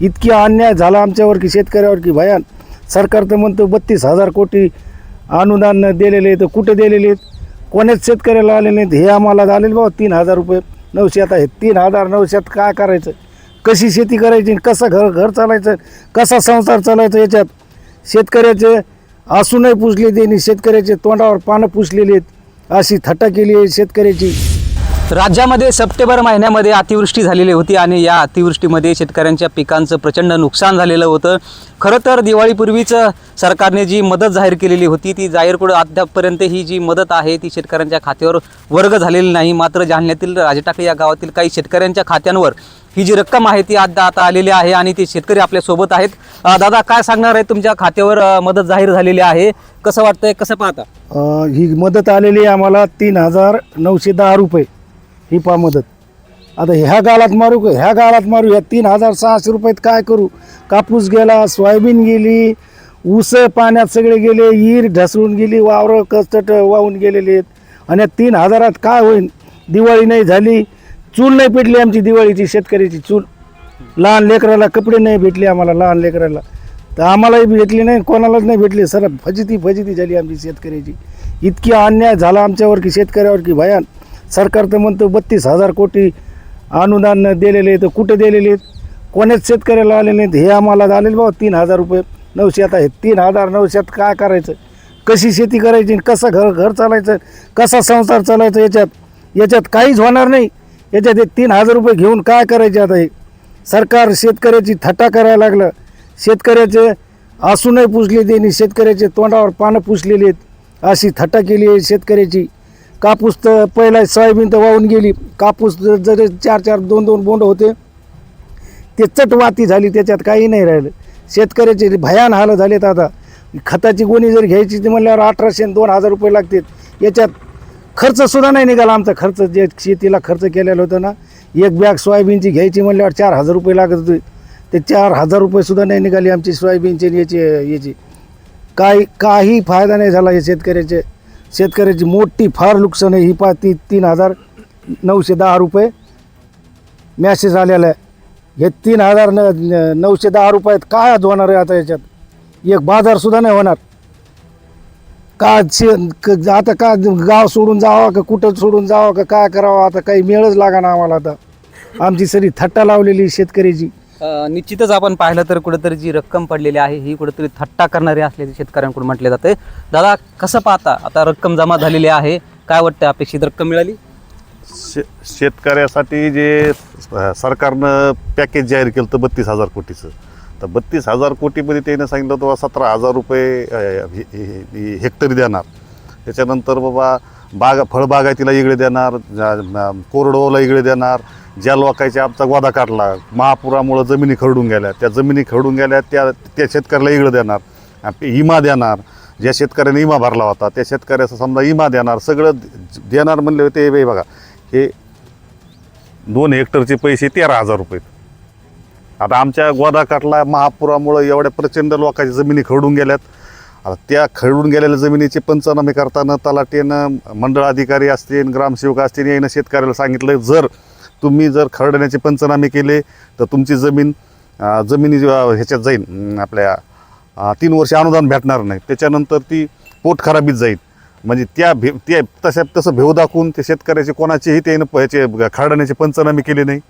इतकी अन्याय झाला आमच्यावर की शेतकऱ्यावर की भयान. सरकार तर म्हणतो बत्तीस हजार कोटी अनुदान दिलेले आहेत कुठे दिलेले आहेत? कोण्याच शेतकऱ्याला आले नाहीत. हे आम्हाला आलेले बाबा तीन हजार रुपये नऊशेत आहेत. तीन हजार नऊशेत काय करायचं? कशी शेती करायची? कसं घर घर चालायचं? कसा संसार चालायचा याच्यात? शेतकऱ्याचे असूनही पुसले त्यांनी शेतकऱ्याचे तोंडावर पानं पुसलेली आहेत. अशी थट्टा केली आहे शेतकऱ्याची. राज्यामध्ये सप्टेंबर महिन्यामध्ये अतिवृष्टी झालेली होती आणि या अतिवृष्टीमध्ये शेतकऱ्यांच्या पिकांचं प्रचंड नुकसान झालेलं होतं. खरं तर दिवाळीपूर्वीच सरकारने जी मदत जाहीर केलेली होती ती जाहीर करून अद्यापपर्यंत ही जी मदत आहे ती शेतकऱ्यांच्या खात्यावर वर्ग झालेली नाही. मात्र जालन्यातील राजटाकळी या गावातील काही शेतकऱ्यांच्या खात्यांवर ही जी रक्कम आहे ती आता आता आलेली आहे आणि ते शेतकरी आपल्यासोबत आहेत. दादा काय सांगणार आहे तुमच्या खात्यावर मदत जाहीर झालेली आहे? कसं वाटतंय कसं पाहता? ही मदत आलेली आहे आम्हाला तीन हजार नऊशे दहा रुपये. ही पा मदत. आता ह्या गाळात मारू का? ह्या गाळात मारू? ह्या तीन हजार सहाशे रुपयात काय करू? कापूस गेला सोयाबीन गेली ऊस पाण्यात सगळे गेले ईर ढसळून गेली वावरं कचट वाहून गेलेले आहेत. आणि या तीन हजारात काय होईल दिवाळी नाही झाली चूल नाही पेटली आमची दिवाळीची शेतकऱ्याची चूल. लहान लेकराला कपडे नाही भेटले आम्हाला लहान लेकराला. तर आम्हालाही भेटले नाही कोणालाच नाही भेटले. सर फजिती फजिती झाली आमची शेतकऱ्याची. इतकी अन्याय झाला आमच्यावर की शेतकऱ्यावर की भयान. सरकार तर म्हणतो बत्तीस हजार कोटी अनुदान दिलेले आहेत कुठे दिलेले आहेत? कोण्याच शेतकऱ्याला आले नाहीत हे आम्हाला आलेले बाबा तीन हजार रुपये नवशात आहेत. तीन हजार नवशात काय करायचं? कशी शेती करायची कसं घर घर चालायचं कसा संसार चालायचा याच्यात? याच्यात काहीच होणार नाही. याच्यात हे तीन हजार रुपये घेऊन काय करायचे आता हे? सरकार शेतकऱ्याची थट्टा करायला लागलं. शेतकऱ्याचे असूनही पुसले त्यांनी शेतकऱ्याचे तोंडावर पानं पुसलेली आहेत. अशी थट्टा केली आहे शेतकऱ्याची. कापूस तर पहिला सोयाबीन तर वाहून गेली. कापूस जर चार चार दोन दोन बोंड होते ते चटवाती झाली त्याच्यात काही नाही राहिलं. शेतकऱ्याचे भयान हाल झालेत आता. खताची गोणी जर घ्यायची ती म्हणल्यावर अठराशे दोन हजार रुपये लागतात याच्यात खर्चसुद्धा नाही निघाला. आमचा खर्च जे शेतीला खर्च केलेला होता ना एक बॅग सोयाबीनची घ्यायची म्हणल्यावर चार हजार रुपये लागत होते. ते चार हजार रुपयेसुद्धा नाही निघाली आमची सोयाबीनची याची याची. काही काही फायदा नाही झाला या शेतकऱ्याचे. शेतकऱ्याची मोठी फार नुकसान आहे. ही पा ती तीन हजार नऊशे दहा रुपये मॅसेज आलेला आहे. हे तीन हजार न नऊशे दहा रुपयात काय आज होणार आहे आता याच्यात? एक बाजारसुद्धा नाही होणार. का शे क- आता का गाव सोडून जावं का कुठं सोडून जावं का काय करावं? आता काही मेळच लागा ना आम्हाला आता. आमची सरी थट्टा लावलेली शेतकऱ्याची. निश्चितच आपण पाहिलं तर कुठेतरी जी रक्कम पडलेली आहे ही कुठेतरी थट्टा करणारी असल्याचे शेतकऱ्यांकडून म्हटले जाते. दादा कसं पाहता? आता रक्कम जमा झालेली आहे. काय वाटतं? अपेक्षित रक्कम मिळाली? शे शेतकऱ्यासाठी जे सरकारनं पॅकेज जाहीर केलं होतं बत्तीस हजार कोटीचं. तर बत्तीस हजार कोटीमध्ये त्यानं सांगितलं होतं सतरा हजार रुपये हे- हे- हेक्टरी देणार. त्याच्यानंतर बाबा बाग फळबागायतीला इकडे देणार कोरडोला कोरडवाला इकडे देणार ज्या लोकांच्या आमचा गोदा काढला महापुरामुळं जमिनी खरडून गेल्या. त्या जमिनी खरडून गेल्या त्या त्या शेतकऱ्याला इकडं देणार. इमा देणार. ज्या शेतकऱ्याने इमा भरला होता त्या शेतकऱ्याचा समजा इमा देणार. सगळं देणार म्हणले होते हे बघा. हे दोन हेक्टरचे पैसे तेरा हजार रुपये. आता आमच्या गोदा काठला महापुरामुळं एवढ्या प्रचंड लोकांच्या जमिनी खरडून गेल्यात. आता त्या खरडून गेलेल्या जमिनीचे पंचनामे करताना तलाटेनं मंडळ अधिकारी असतील ग्रामसेवक असतील यानं शेतकऱ्याला सांगितलं जर तुम्ही जर खरडण्याचे पंचनामे केले तर तुमची जमीन जमिनी ह्याच्यात जाईल. आपल्या तीन वर्ष अनुदान भेटणार नाही. त्याच्यानंतर ती पोट खराबीत जाईल. म्हणजे त्या भे त्या तशा तसं भेव दाखवून ते शेतकऱ्याचे कोणाचेही त्यानं ह्याचे खरडण्याचे पंचनामे केले नाही.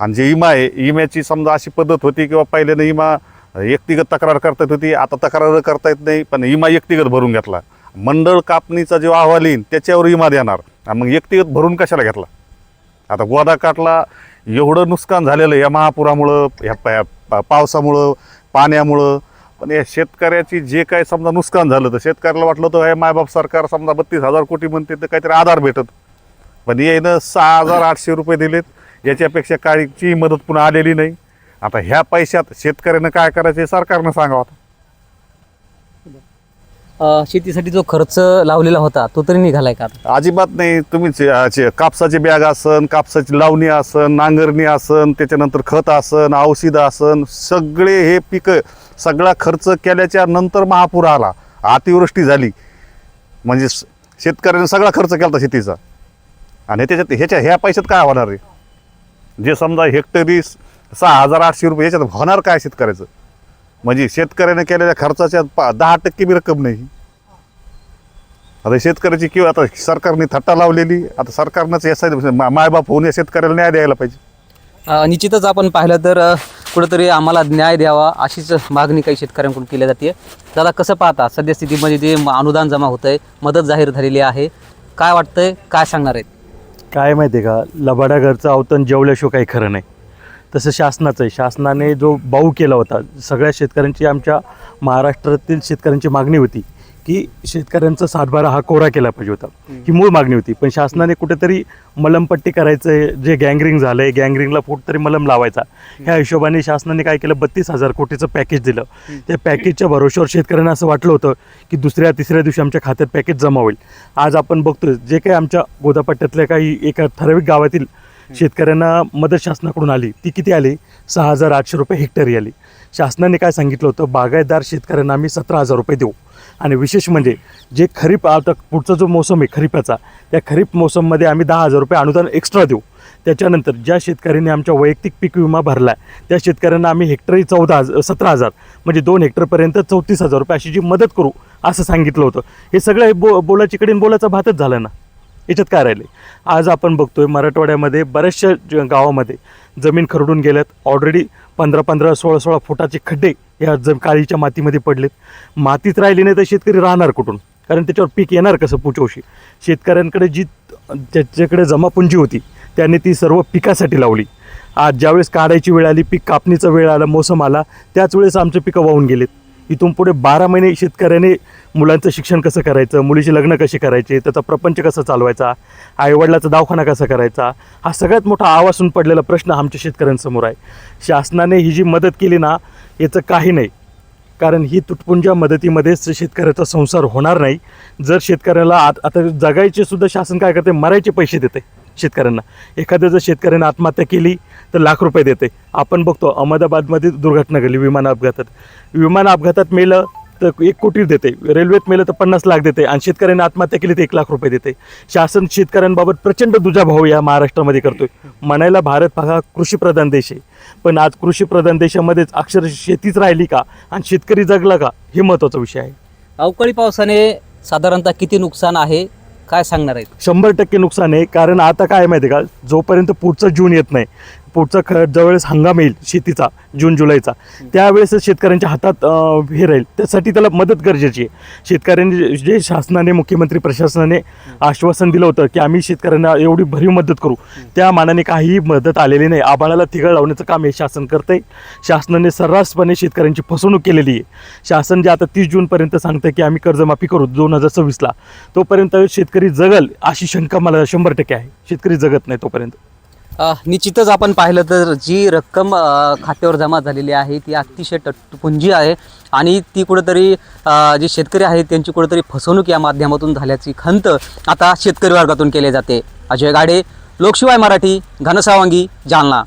आणि जे इमा आहे इम्याची समजा अशी पद्धत होती किंवा पहिल्यानं इमा व्यक्तिगत तक्रार करता येत होती आता तक्रार करता येत नाही पण इमा व्यक्तिगत भरून घेतला. मंडळ कापणीचा जो अहवाल येईल त्याच्यावर इमा देणार. मग व्यक्तिगत भरून कशाला घेतला? आता गोदाकाठला एवढं नुकसान झालेलं या महापुरामुळं ह्या पा- पा- पावसामुळं पाण्यामुळं. पण या शेतकऱ्याची जे काय समजा नुकसान झालं तर शेतकऱ्याला वाटलं तर हे मायबाप सरकार समजा बत्तीस हजार कोटी म्हणते तर काहीतरी आधार भेटत. पण यानं सहा हजार आठशे रुपये दिलेत. याच्यापेक्षा काहीची मदत पुन्हा आलेली नाही. आता ह्या पैशात शेतकऱ्यानं काय करायचं हे सरकारनं सांगावं आता. अ, शेतीसाठी जो खर्च लावलेला होता तो तरी निघालाय का अजिबात नाही. तुम्ही जे- कापसाची बॅग असन कापसाची लावणी असन नांगरणी असन त्याच्यानंतर खत असन औषधं असन सगळे हे पिकं सगळा खर्च केल्याच्यानंतर महापूर आला. अतिवृष्टी झाली. म्हणजे स- शेतकऱ्याने सगळा खर्च केला होता शेतीचा. आणि त्याच्यात ह्याच्या ह्या पैशात काय होणार आहे? जे समजा हेक्टरी सहा हजार आठशे रुपये याच्यात होणार काय शेतकऱ्याचं? म्हणजे शेतकऱ्याने केलेल्या खर्चाच्या पा- दहा टक्के बी रक्कम नाही. आता शेतकऱ्याची किंवा आता सरकारने थट्टा लावलेली आता सरकारनंच या मायबाप होऊन या शेतकऱ्याला न्याय द्यायला पाहिजे. अ, निश्चितच आपण पाहिलं तर अ, कुठंतरी आम्हाला न्याय द्यावा अशीच मागणी काही शेतकऱ्यांकडून केली जाते. दादा कसं पाहता सद्यस्थितीमध्ये जे म- अनुदान जमा होतं आहे मदत जाहीर झालेली आहे. काय वाटतंय काय सांगणार आहेत? काय माहिती आहे का? लबाडा घरचं अवतण जेवल्याशिवाय काही खरं नाही. तसं शासनाचं आहे. शासनाने जो बाऊ केला होता सगळ्या शेतकऱ्यांची आमच्या महाराष्ट्रातील शेतकऱ्यांची मागणी होती की शेतकऱ्यांचा सातबारा हा कोरा केला पाहिजे होता. ही मूळ मागणी होती. पण शासनाने कुठेतरी मलमपट्टी करायचं आहे जे गँगरिंग झालं आहे गँगरिंगला कुठेतरी मलम लावायचा. ह्या हिशोबाने शासनाने काय केलं? बत्तीस हजार कोटीचं पॅकेज दिलं. त्या पॅकेजच्या भरोश्यावर शेतकऱ्यांना असं वाटलं होतं की दुसऱ्या तिसऱ्या दिवशी आमच्या खात्यात पॅकेज जमा होईल. आज आपण बघतोय जे काही आमच्या गोदापट्ट्यातल्या काही एका ठराविक गावातील शेतकऱ्यांना मदत शासनाकडून आली ती किती आली? सहा हजार आठशे रुपये हेक्टरी आली. शासनाने काय सांगितलं होतं? बागायतदार शेतकऱ्यांना आम्ही सतरा हजार रुपये देऊ. आणि विशेष म्हणजे जे खरीप आता पुढचा जो मोसम आहे खरीपाचा त्या खरीप मोसममध्ये आम्ही दहा हजार रुपये अनुदान एक्स्ट्रा देऊ. त्याच्यानंतर ज्या शेतकऱ्यांनी आमच्या वैयक्तिक पीक विमा भरला आहे त्या शेतकऱ्यांना आम्ही हेक्टरी चौदा हजार सतरा हजार म्हणजे दोन हेक्टरपर्यंत चौतीस हजार रुपये अशी जी मदत करू असं सांगितलं होतं. हे सगळं हे बो बोलाचीकडे बोलाचा भातच झालं ना. याच्यात काय राहिले? आज आपण बघतोय मराठवाड्यामध्ये बऱ्याचशा ज- गावामध्ये जमीन खरडून गेल्यात. ऑलरेडी पंधरा पंधरा सोळा सोळा फुटाचे खड्डे या ज काळीच्या मातीमध्ये पडलेत. मातीत राहिली नाही तर शेतकरी राहणार कुठून? कारण त्याच्यावर पीक येणार कसं पुचवशी? शेतकऱ्यांकडे जी ज्याच्याकडे जमापुंजी होती त्याने ती सर्व पिकासाठी लावली. आज ज्यावेळेस काढायची वेळ आली पीक कापणीचा वेळ आला मोसम आला त्याच वेळेस आमचे पिकं वाहून गेलेत. इथून पुढे बारा महिने शेतकऱ्याने मुलांचं शिक्षण कसं करायचं मुलीचे लग्न कसे करायचे त्याचा प्रपंच कसा चालवायचा आईवडिलाचा दवाखाना कसा करायचा हा सगळ्यात मोठा आवासून पडलेला प्रश्न आमच्या शेतकऱ्यांसमोर आहे. शासनाने ही जी मदत केली ना याचं काही नाही. कारण ही तुटपुंजा मदतीमध्येच शेतकऱ्याचा संसार होणार नाही. जर शेतकऱ्याला आत आता जगायचे सुद्धा शासन काय करते? मरायचे पैसे देते. शेतकऱ्यांना. एखाद्या जर शेतकऱ्याने आत्महत्या केली तर लाख रुपये देते. आपण बघतो अहमदाबादमध्ये दुर्घटना घडली विमान अपघातात. विमान अपघातात मेलं तर एक कोटी देते. रेल्वेत मेलं तर पन्नास लाख देते. आणि शेतकऱ्यांनी आत्महत्या केली तर एक लाख रुपये देते. शासन शेतकऱ्यांबाबत प्रचंड दुजाभाव या महाराष्ट्रामध्ये करतोय. म्हणायला भारत हा कृषीप्रधान देश आहे. पण आज कृषीप्रधान देशामध्येच अक्षर शेतीच राहिली का? आणि शेतकरी जगला का? हे महत्त्वाचा विषय आहे. अवकाळी पावसाने साधारणतः किती नुकसान आहे? काय सांगणार आहेत? शंभर टक्के नुकसान आहे. कारण आता काय माहिती आहे का? जोपर्यंत पुढचा जून येत नाही पुढचा ख ज्यावेळेस हंगाम येईल शेतीचा जून जुलैचा त्यावेळेस शेतकऱ्यांच्या हातात हे राहील. त्यासाठी त्याला मदत गरजेची आहे. शेतकऱ्यांनी जे- शासनाने मुख्यमंत्री प्रशासनाने आश्वासन दिलं होतं की आम्ही शेतकऱ्यांना एवढी भरीव मदत करू. त्या मानाने काहीही मदत आलेली नाही. आबाळाला तिघळ लावण्याचं काम हे शासन करतंय. शासनाने सर्रासपणे शेतकऱ्यांची फसवणूक केलेली आहे. शासन जे आता तीस जूनपर्यंत सांगतं की आम्ही कर्जमाफी करू दोन हजार सव्वीसला. तोपर्यंत शेतकरी जगल अशी शंका मला शंभर टक्के आहे. शेतकरी जगत नाही तोपर्यंत. निश्चितच आपण पाहिलं तर जी रक्कम खात्यावर जमा झालेली आहे ती अतिशय टटपुंजी आहे. आणि ती कुठंतरी जे शेतकरी आहेत त्यांची कुठंतरी फसवणूक या माध्यमातून झाल्याची खंत आता शेतकरी वर्गातून केली जाते. अजय गाडे लोकशिवाय मराठी घनसावांगी जालना.